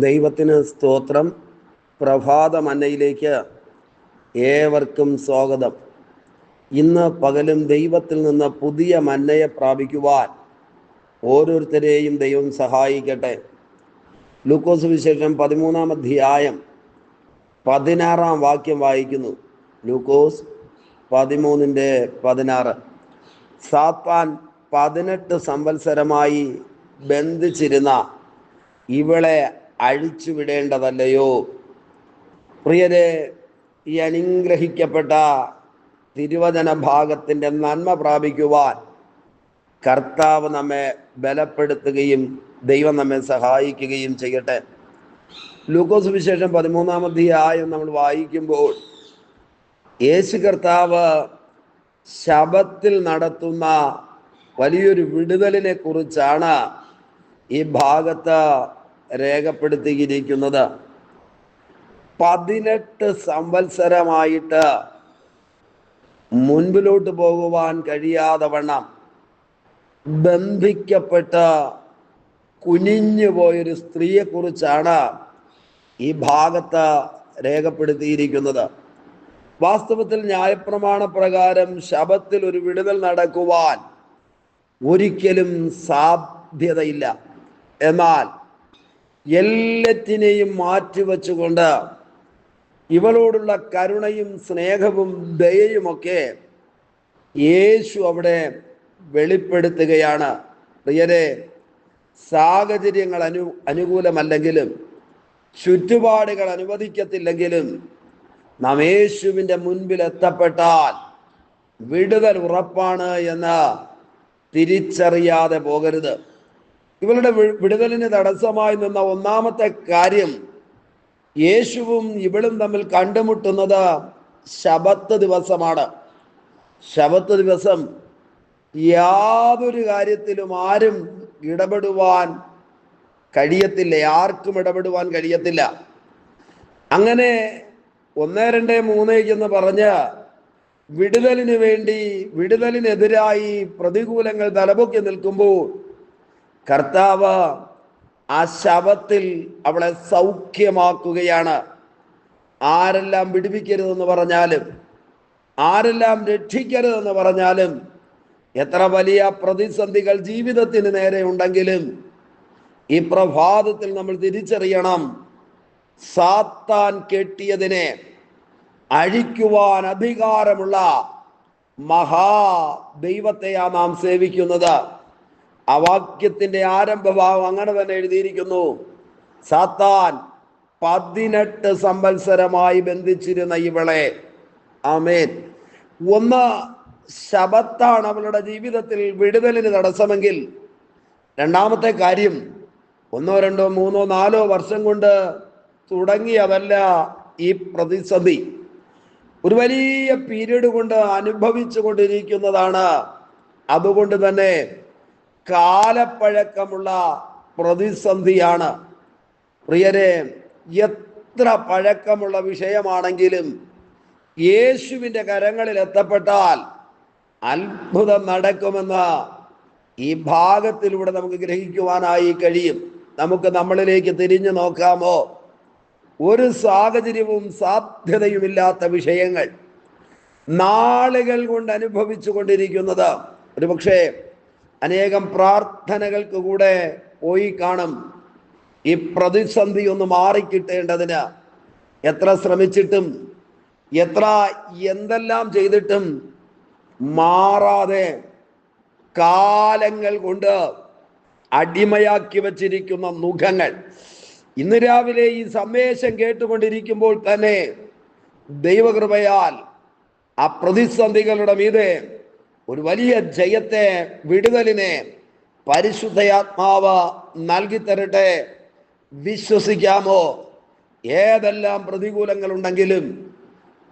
ദൈവത്തിന് സ്തോത്രം. പ്രഭാതമന്നയിലേക്ക് ഏവർക്കും സ്വാഗതം. ഇന്ന് പകലും ദൈവത്തിൽ നിന്ന് പുതിയ മന്നയെ പ്രാപിക്കുവാൻ ഓരോരുത്തരെയും ദൈവം സഹായിക്കട്ടെ. ലൂക്കോസ് വിശേഷം പതിമൂന്നാം അധ്യായം പതിനാറാം വാക്യം വായിക്കുന്നു. ലൂക്കോസ് പതിമൂന്നിന്റെ പതിനാറ്. സാത്താൻ പതിനെട്ട് സംവത്സരമായി ബന്ധിച്ചിരുന്ന ഇവളെ അഴിച്ചുവിടേണ്ടതല്ലയോ? പ്രിയരെ ഈ അനുഗ്രഹിക്കപ്പെട്ട തിരുവചന ഭാഗത്തിന്റെ നന്മ പ്രാപിക്കുവാൻ കർത്താവ് നമ്മെ ബലപ്പെടുത്തുകയും ദൈവം നമ്മെ സഹായിക്കുകയും ചെയ്യട്ടെ. ലൂക്കോസ് വിശേഷം പതിമൂന്നാം അധ്യായം നമ്മൾ വായിക്കുമ്പോൾ യേശു കർത്താവ് ശബത്തിൽ നടത്തുന്ന വലിയൊരു വിടുതലിനെ കുറിച്ചാണ് ഈ ഭാഗത്ത് രേഖപ്പെടുത്തിയിരിക്കുന്നത്. പതിനെട്ട് സംവത്സരമായിട്ട് മുൻപിലോട്ട് പോകുവാൻ കഴിയാതെ വണ്ണം ബന്ധിക്കപ്പെട്ട കുനിഞ്ഞു പോയൊരു സ്ത്രീയെ കുറിച്ചാണ് ഈ ഭാഗത്ത് രേഖപ്പെടുത്തിയിരിക്കുന്നത്. വാസ്തവത്തിൽ ന്യായപ്രമാണ പ്രകാരം ശബത്തിൽ ഒരു വിടുതൽ നടക്കുവാൻ ഒരിക്കലും സാധ്യതയില്ല. എന്നാൽ എല്ലാറ്റിനെയും മാറ്റിവെച്ചുകൊണ്ട് ഇവളോടുള്ള കരുണയും സ്നേഹവും ദയയുമൊക്കെ യേശു അവിടെ വെളിപ്പെടുത്തുകയാണ്. പ്രിയരെ സാഹചര്യങ്ങൾ അനു അനുകൂലമല്ലെങ്കിലും ചുറ്റുപാടുകൾ അനുവദിക്കത്തില്ലെങ്കിലും നാം യേശുവിന്റെ മുൻപിൽ എത്തപ്പെട്ടാൽ വിടുതൽ ഉറപ്പാണ് എന്ന് തിരിച്ചറിയാതെ പോകരുത്. ഇവളുടെ വിടുതലിന് തടസ്സമായി നിന്ന ഒന്നാമത്തെ കാര്യം യേശുവും ഇവളും തമ്മിൽ കണ്ടുമുട്ടുന്നത് ശബത്ത് ദിവസമാണ്. ശബത്ത് ദിവസം യാതൊരു കാര്യത്തിലും ആരും ഇടപെടുവാൻ കഴിയത്തില്ല. ആർക്കും ഇടപെടുവാൻ കഴിയത്തില്ല. അങ്ങനെ ഒന്ന് രണ്ട് മൂന്ന് എന്ന് പറഞ്ഞ് വിടുതലിന് വേണ്ടി വിടുതലിനെതിരായി പ്രതികൂലങ്ങൾ തലപൊക്കി നിൽക്കുമ്പോൾ കർത്താവ് ആ ശവത്തിൽ അവളെ സൗഖ്യമാക്കുകയാണ്. ആരെല്ലാം വിടുവിക്കരുതെന്ന് പറഞ്ഞാലും ആരെല്ലാം രക്ഷിക്കരുതെന്ന് പറഞ്ഞാലും എത്ര വലിയ പ്രതിസന്ധികൾ ജീവിതത്തിന് നേരെ ഉണ്ടെങ്കിലും ഈ പ്രഭാതത്തിൽ നമ്മൾ തിരിച്ചറിയണം സാത്താൻ കെട്ടിയതിനെ അഴിക്കുവാൻ അധികാരമുള്ള മഹാ ദൈവത്തെയാ നാം സേവിക്കുന്നത്. ആ വാക്യത്തിന്റെ ആരംഭഭാവം അങ്ങനെ തന്നെ എഴുതിയിരിക്കുന്നു. സാത്താൻ പതിനെട്ട് സംവത്സരമായി ബന്ധിച്ചിരുന്ന ഇവളെ. ആമേൻ. ഒന്ന് ശബത്താണ് അവളുടെ ജീവിതത്തിൽ വിടുതലിന് തടസ്സമെങ്കിൽ. രണ്ടാമത്തെ കാര്യം ഒന്നോ രണ്ടോ മൂന്നോ നാലോ വർഷം കൊണ്ട് തുടങ്ങിയതല്ല ഈ പ്രതിസന്ധി. ഒരു വലിയ പീരീഡ് കൊണ്ട് അനുഭവിച്ചു കൊണ്ടിരിക്കുന്നതാണ് അതുകൊണ്ട് തന്നെ കാലപ്പഴക്കമുള്ള പ്രതിസന്ധിയാണ്. പ്രിയരെ എത്ര പഴക്കമുള്ള വിഷയമാണെങ്കിലും യേശുവിന്റെ കരങ്ങളിൽ എത്തപ്പെട്ടാൽ അത്ഭുതം നടക്കുമെന്ന് ഈ ഭാഗത്തിലൂടെ നമുക്ക് ഗ്രഹിക്കുവാനായി കഴിയും. നമുക്ക് നമ്മളിലേക്ക് തിരിഞ്ഞു നോക്കാമോ? ഒരു സാഹചര്യവും സാധ്യതയുമില്ലാത്ത വിഷയങ്ങൾ നാളുകൾ കൊണ്ട് അനുഭവിച്ചു കൊണ്ടിരിക്കുന്നത്. ഒരുപക്ഷെ അനേകം പ്രാർത്ഥനകൾക്ക് കൂടെ പോയി കാണും. ഈ പ്രതിസന്ധി ഒന്ന് മാറിക്കിട്ടേണ്ടതിന് എത്ര ശ്രമിച്ചിട്ടും എത്ര എന്തെല്ലാം ചെയ്തിട്ടും മാറാതെ കാലങ്ങൾ കൊണ്ട് അടിമയാക്കി വച്ചിരിക്കുന്ന മുഖങ്ങൾ. ഇന്ന് രാവിലെ ഈ സന്ദേശം കേട്ടുകൊണ്ടിരിക്കുമ്പോൾ തന്നെ ദൈവകൃപയാൽ ആ പ്രതിസന്ധികളുടെ മീതെ ഒരു വലിയ ജയത്തെ വിടുതലിനെ പരിശുദ്ധയാത്മാവ് നൽകി തരട്ടെ വിശ്വസിക്കാമോ? ഏതെല്ലാം പ്രതികൂലങ്ങൾ ഉണ്ടെങ്കിലും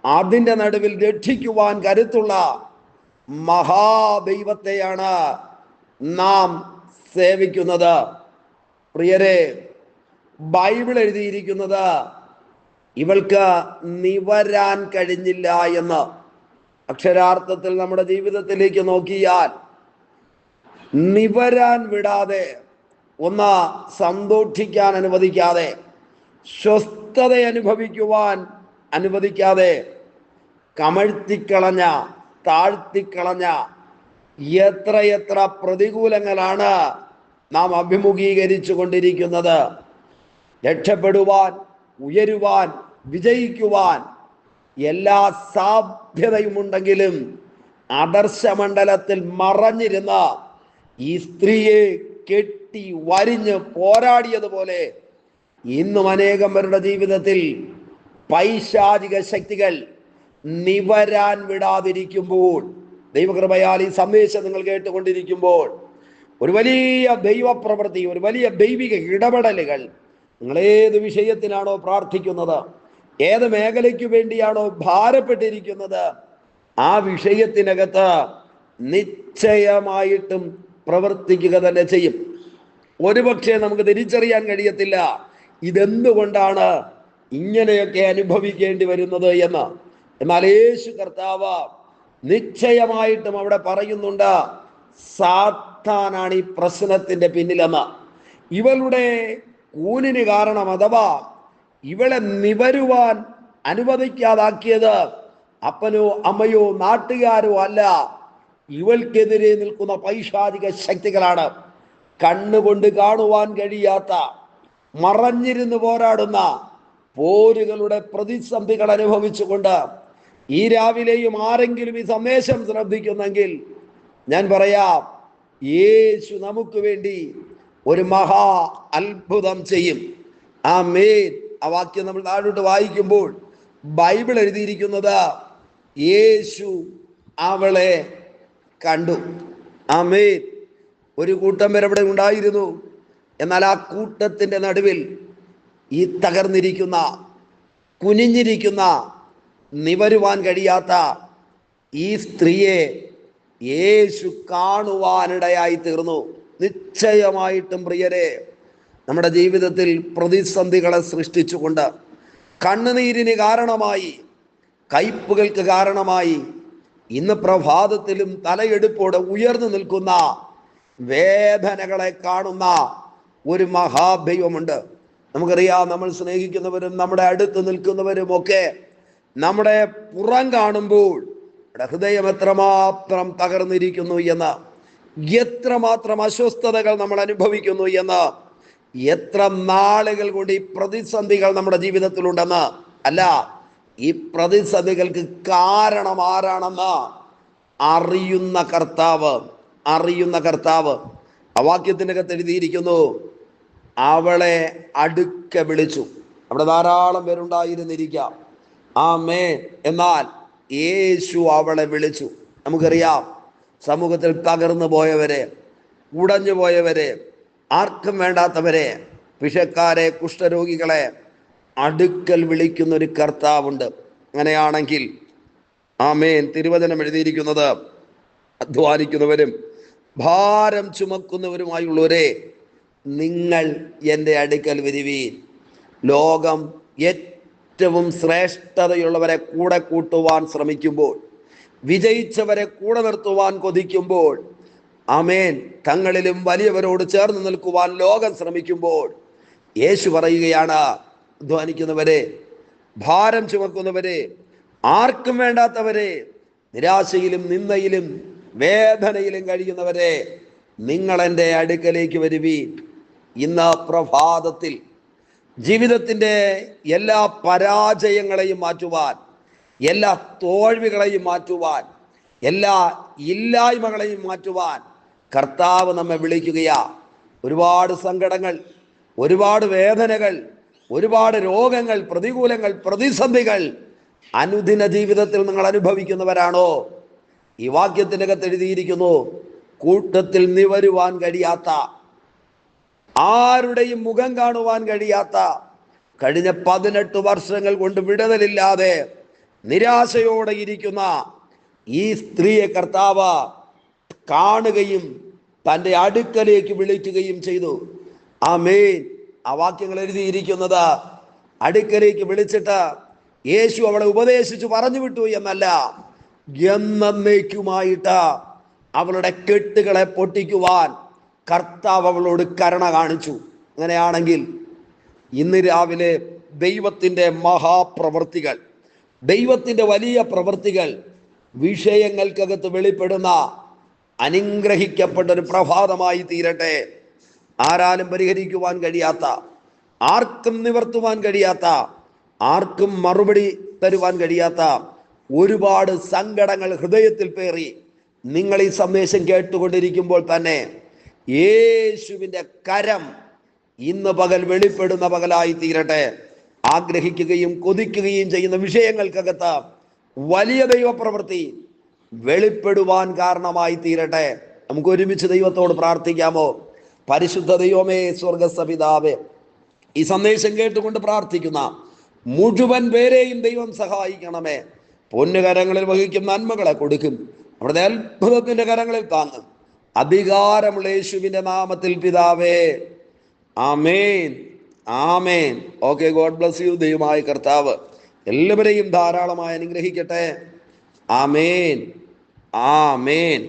അതിന്റെ നടുവിൽ രക്ഷിക്കുവാൻ കരുത്തുള്ള മഹാദൈവത്തെയാണ് നാം സേവിക്കുന്നത്. പ്രിയരെ ബൈബിൾ എഴുതിയിരിക്കുന്നത് ഇവൾക്ക് നിവരാൻ കഴിഞ്ഞില്ല എന്ന്. അക്ഷരാർത്ഥത്തിൽ നമ്മുടെ ജീവിതത്തിലേക്ക് നോക്കിയാൽ നിവരാൻ വിടാതെ ഒന്ന് സന്തോഷിക്കാൻ അനുവദിക്കാതെ സ്വസ്ഥത അനുഭവിക്കുവാൻ അനുവദിക്കാതെ കമഴ്ത്തിക്കളഞ്ഞ താഴ്ത്തിക്കളഞ്ഞ എത്രയെത്ര പ്രതികൂലങ്ങളാണ് നാം അഭിമുഖീകരിച്ചു കൊണ്ടിരിക്കുന്നത്. രക്ഷപ്പെടുവാൻ ഉയരുവാൻ വിജയിക്കുവാൻ എല്ലാ സാധ്യതയുമുണ്ടെങ്കിലും ആദർശമണ്ഡലത്തിൽ മറഞ്ഞിരുന്ന ഈ സ്ത്രീയെ കെട്ടി വരിഞ്ഞ് പോരാടിയതുപോലെ ഇന്നും അനേകം പേരുടെ ജീവിതത്തിൽ പൈശാചിക ശക്തികൾ നിവരാൻ വിടാതിരിക്കുമ്പോൾ ദൈവകൃപയാൽ ഈ സന്ദേശം നിങ്ങൾ കേട്ടുകൊണ്ടിരിക്കുമ്പോൾ ഒരു വലിയ ദൈവപ്രവൃത്തി ഒരു വലിയ ദൈവിക ഇടപെടലുകൾ നിങ്ങൾ വിഷയത്തിനാണോ പ്രാർത്ഥിക്കുന്നത് ഏത് മേഖലയ്ക്ക് വേണ്ടിയാണോ ഭാരപ്പെട്ടിരിക്കുന്നത്? ആ വിഷയത്തിനകത്ത് നിശ്ചയമായിട്ടും പ്രവർത്തിക്കുക തന്നെ ചെയ്യും. ഒരുപക്ഷെ നമുക്ക് തിരിച്ചറിയാൻ കഴിയത്തില്ല. ഇതെന്തുകൊണ്ടാണ് ഇങ്ങനെയൊക്കെ അനുഭവിക്കേണ്ടി വരുന്നത് എന്ന്? എന്നാൽ യേശു കർത്താവ് നിശ്ചയമായിട്ടും അവിടെ പറയുന്നുണ്ട് സാത്താനാണ് ഈ പ്രശ്നത്തിന്റെ പിന്നിലെന്ന്. ഇവളുടെ കൂനിന് കാരണം അഥവാ ഇവളെ നിവരുവാൻ അനുവദിക്കാതാക്കിയത് അപ്പനോ അമ്മയോ നാട്ടുകാരോ അല്ല. ഇവൾക്കെതിരെ നിൽക്കുന്ന പൈശാചിക ശക്തികളാണ് കണ്ണുകൊണ്ട് കാണുവാൻ കഴിയാത്ത മറഞ്ഞിരുന്ന് പോരാടുന്ന പോരുകളുടെ പ്രതിസന്ധികൾ അനുഭവിച്ചുകൊണ്ട് ഈ രാവിലെയും ആരെങ്കിലും ഈ സന്ദേശം ശ്രദ്ധിക്കുന്നെങ്കിൽ ഞാൻ പറയാം യേശു നമുക്ക് വേണ്ടി ഒരു മഹാ അത്ഭുതം ചെയ്യും. ആ മേൻ ആ വാക്യം നമ്മൾ താഴോട്ട് വായിക്കുമ്പോൾ ബൈബിൾ എഴുതിയിരിക്കുന്നത് യേശു അവളെ കണ്ടു. ആ മേൻ ഒരു കൂട്ടം പേർ അവിടെ ഉണ്ടായിരുന്നു. എന്നാൽ ആ കൂട്ടത്തിന്റെ നടുവിൽ ഈ തകർന്നിരിക്കുന്ന കുനിഞ്ഞിരിക്കുന്ന നിവരുവാൻ കഴിയാത്ത ഈ സ്ത്രീയെ യേശു കാണുവാനിടയായി തീർന്നു. നിശ്ചയമായിട്ടും പ്രിയരെ നമ്മുടെ ജീവിതത്തിൽ പ്രതിസന്ധികളെ സൃഷ്ടിച്ചുകൊണ്ട് കണ്ണുനീരിന് കാരണമായി കയ്പുകൾക്ക് കാരണമായി ഇന്ന് പ്രഭാതത്തിലും തലയെടുപ്പോടെ ഉയർന്നു നിൽക്കുന്ന വേദനകളെ കാണുന്ന ഒരു മഹാഭൈവമുണ്ട് നമുക്കറിയാം നമ്മൾ സ്നേഹിക്കുന്നവരും നമ്മുടെ അടുത്ത് നിൽക്കുന്നവരും ഒക്കെ നമ്മുടെ പുറം കാണുമ്പോൾ ഹൃദയം എത്രമാത്രം തകർന്നിരിക്കുന്നു എന്ന് എത്രമാത്രം അസ്വസ്ഥതകൾ നമ്മൾ അനുഭവിക്കുന്നു എന്ന് എത്ര നാളുകൾ കൊണ്ട് ഈ പ്രതിസന്ധികൾ നമ്മുടെ ജീവിതത്തിലുണ്ടെന്ന്? അല്ല ഈ പ്രതിസന്ധികൾക്ക് കാരണം ആരാണെന്ന് അറിയുന്ന കർത്താവ് അറിയുന്ന കർത്താവ്. ആ വാക്യത്തിന്റെ അകത്ത് എഴുതിയിരിക്കുന്നു അവളെ അടുക്ക വിളിച്ചു. അവിടെ ധാരാളം പേരുണ്ടായിരുന്നിരിക്കാം. ആ മേ എന്നാൽ യേശു അവളെ വിളിച്ചു. നമുക്കറിയാം സമൂഹത്തിൽ തകർന്നു പോയവരെ ഉടഞ്ഞു പോയവരെ ആർക്കും വേണ്ടാത്തവരെ പിഷക്കാരെ കുഷ്ഠരോഗികളെ അടുക്കൽ വിളിക്കുന്ന ഒരു കർത്താവുണ്ട്. അങ്ങനെയാണെങ്കിൽ ആമേൻ. തിരുവചനം എഴുതിയിരിക്കുന്നത് അധ്വാനിക്കുന്നവരും ഭാരം ചുമക്കുന്നവരുമായുള്ളവരെ നിങ്ങൾ എന്റെ അടുക്കൽ വരുവീൻ. ലോകം ഏറ്റവും ശ്രേഷ്ഠതയുള്ളവരെ കൂടെ കൂട്ടുവാൻ ശ്രമിക്കുമ്പോൾ വിജയിച്ചവരെ കൂടെ നിർത്തുവാൻ കൊതിക്കുമ്പോൾ അമേൻ തങ്ങളിലും വലിയവരോട് ചേർന്ന് നിൽക്കുവാൻ ലോകം ശ്രമിക്കുമ്പോൾ യേശു പറയുകയാണ് അധ്വാനിക്കുന്നവരെ ഭാരം ചുമക്കുന്നവരെ ആർക്കും വേണ്ടാത്തവരെ നിരാശയിലും നിന്നയിലും വേദനയിലും കഴിയുന്നവരെ നിങ്ങൾ എന്റെ അടുക്കലേക്ക് വരുവീൻ. ഇന്ന് പ്രഭാതത്തിൽ ജീവിതത്തിന്റെ എല്ലാ പരാജയങ്ങളെയും മാറ്റുവാൻ എല്ലാ തോൽവികളെയും മാറ്റുവാൻ എല്ലാ ഇല്ലായ്മകളെയും മാറ്റുവാൻ കർത്താവ് നമ്മെ വിളിക്കുകയാ. ഒരുപാട് സങ്കടങ്ങൾ ഒരുപാട് വേദനകൾ ഒരുപാട് രോഗങ്ങൾ പ്രതികൂലങ്ങൾ പ്രതിസന്ധികൾ അനുദിന ജീവിതത്തിൽ നിങ്ങൾ അനുഭവിക്കുന്നവരാണോ? ഈ വാക്യത്തിനകത്ത് എഴുതിയിരിക്കുന്നു കൂട്ടത്തിൽ നിവരുവാൻ കഴിയാത്ത ആരുടെയും മുഖം കാണുവാൻ കഴിയാത്ത കഴിഞ്ഞ പതിനെട്ട് വർഷങ്ങൾ കൊണ്ട് വിടുതലില്ലാതെ നിരാശയോടെ ഇരിക്കുന്ന ഈ സ്ത്രീയെ കർത്താവ് കാണുകയും തന്റെ അടുക്കലേക്ക് വിളിക്കുകയും ചെയ്തു. ആ മെയിൻ ആ വാക്യങ്ങൾ എഴുതിയിരിക്കുന്നത് അടുക്കലേക്ക് വിളിച്ചിട്ട് യേശു അവളെ ഉപദേശിച്ചു പറഞ്ഞു വിട്ടു എന്നല്ല എന്നേക്കുമായിട്ട് അവളുടെ കെട്ടുകളെ പൊട്ടിക്കുവാൻ കർത്താവ് അവളോട് കരുണ കാണിച്ചു. അങ്ങനെയാണെങ്കിൽ ഇന്ന് രാവിലെ ദൈവത്തിന്റെ മഹാപ്രവർത്തികൾ ദൈവത്തിന്റെ വലിയ പ്രവൃത്തികൾ വിഷയങ്ങൾക്കകത്ത് വെളിപ്പെടുന്ന അനുഗ്രഹിക്കപ്പെട്ട ഒരു പ്രഭാതമായി തീരട്ടെ. ആരാലും പരിഹരിക്കുവാൻ കഴിയാത്ത ആർക്കും നിവർത്തുവാൻ കഴിയാത്ത ആർക്കും മറുപടി തരുവാൻ കഴിയാത്ത ഒരുപാട് സങ്കടങ്ങൾ ഹൃദയത്തിൽ പേറി നിങ്ങൾ ഈ സന്ദേശം കേട്ടുകൊണ്ടിരിക്കുമ്പോൾ തന്നെ യേശുവിന്റെ കരം ഇന്ന് പകൽ വെളിപ്പെടുന്ന പകലായി തീരട്ടെ. ആഗ്രഹിക്കുകയും കൊതിക്കുകയും ചെയ്യുന്ന വിഷയങ്ങൾക്കകത്ത് വലിയ ദൈവപ്രവൃത്തി വെളിപ്പെടുവാൻ കാരണമായി തീരട്ടെ. നമുക്ക് ഒരുമിച്ച് ദൈവത്തോട് പ്രാർത്ഥിക്കാമോ? പരിശുദ്ധ ദൈവമേ സ്വർഗസ്ഥപിതാവേ ഈ സന്ദേശം കേട്ടുകൊണ്ട് പ്രാർത്ഥിക്കുന്ന മുഴുവൻ പേരെയും ദൈവം സഹായിക്കണമേ. പൊന്നുകരങ്ങളിൽ വഹിക്കും നന്മകളെ കൊടുക്കും. അവിടുത്തെ അത്ഭുതത്തിന്റെ കരങ്ങളിൽ താങ്ങും. അധികാരമുള്ള യേശുവിന്റെ നാമത്തിൽ പിതാവേ ആമേൻ ആമേൻ. ഓക്കെ ഗോഡ് ബ്ലസ് യു ദൈവമായ കർത്താവ്. എല്ലാവരെയും ധാരാളമായി അനുഗ്രഹിക്കട്ടെ. ആമേൻ. ആമേൻ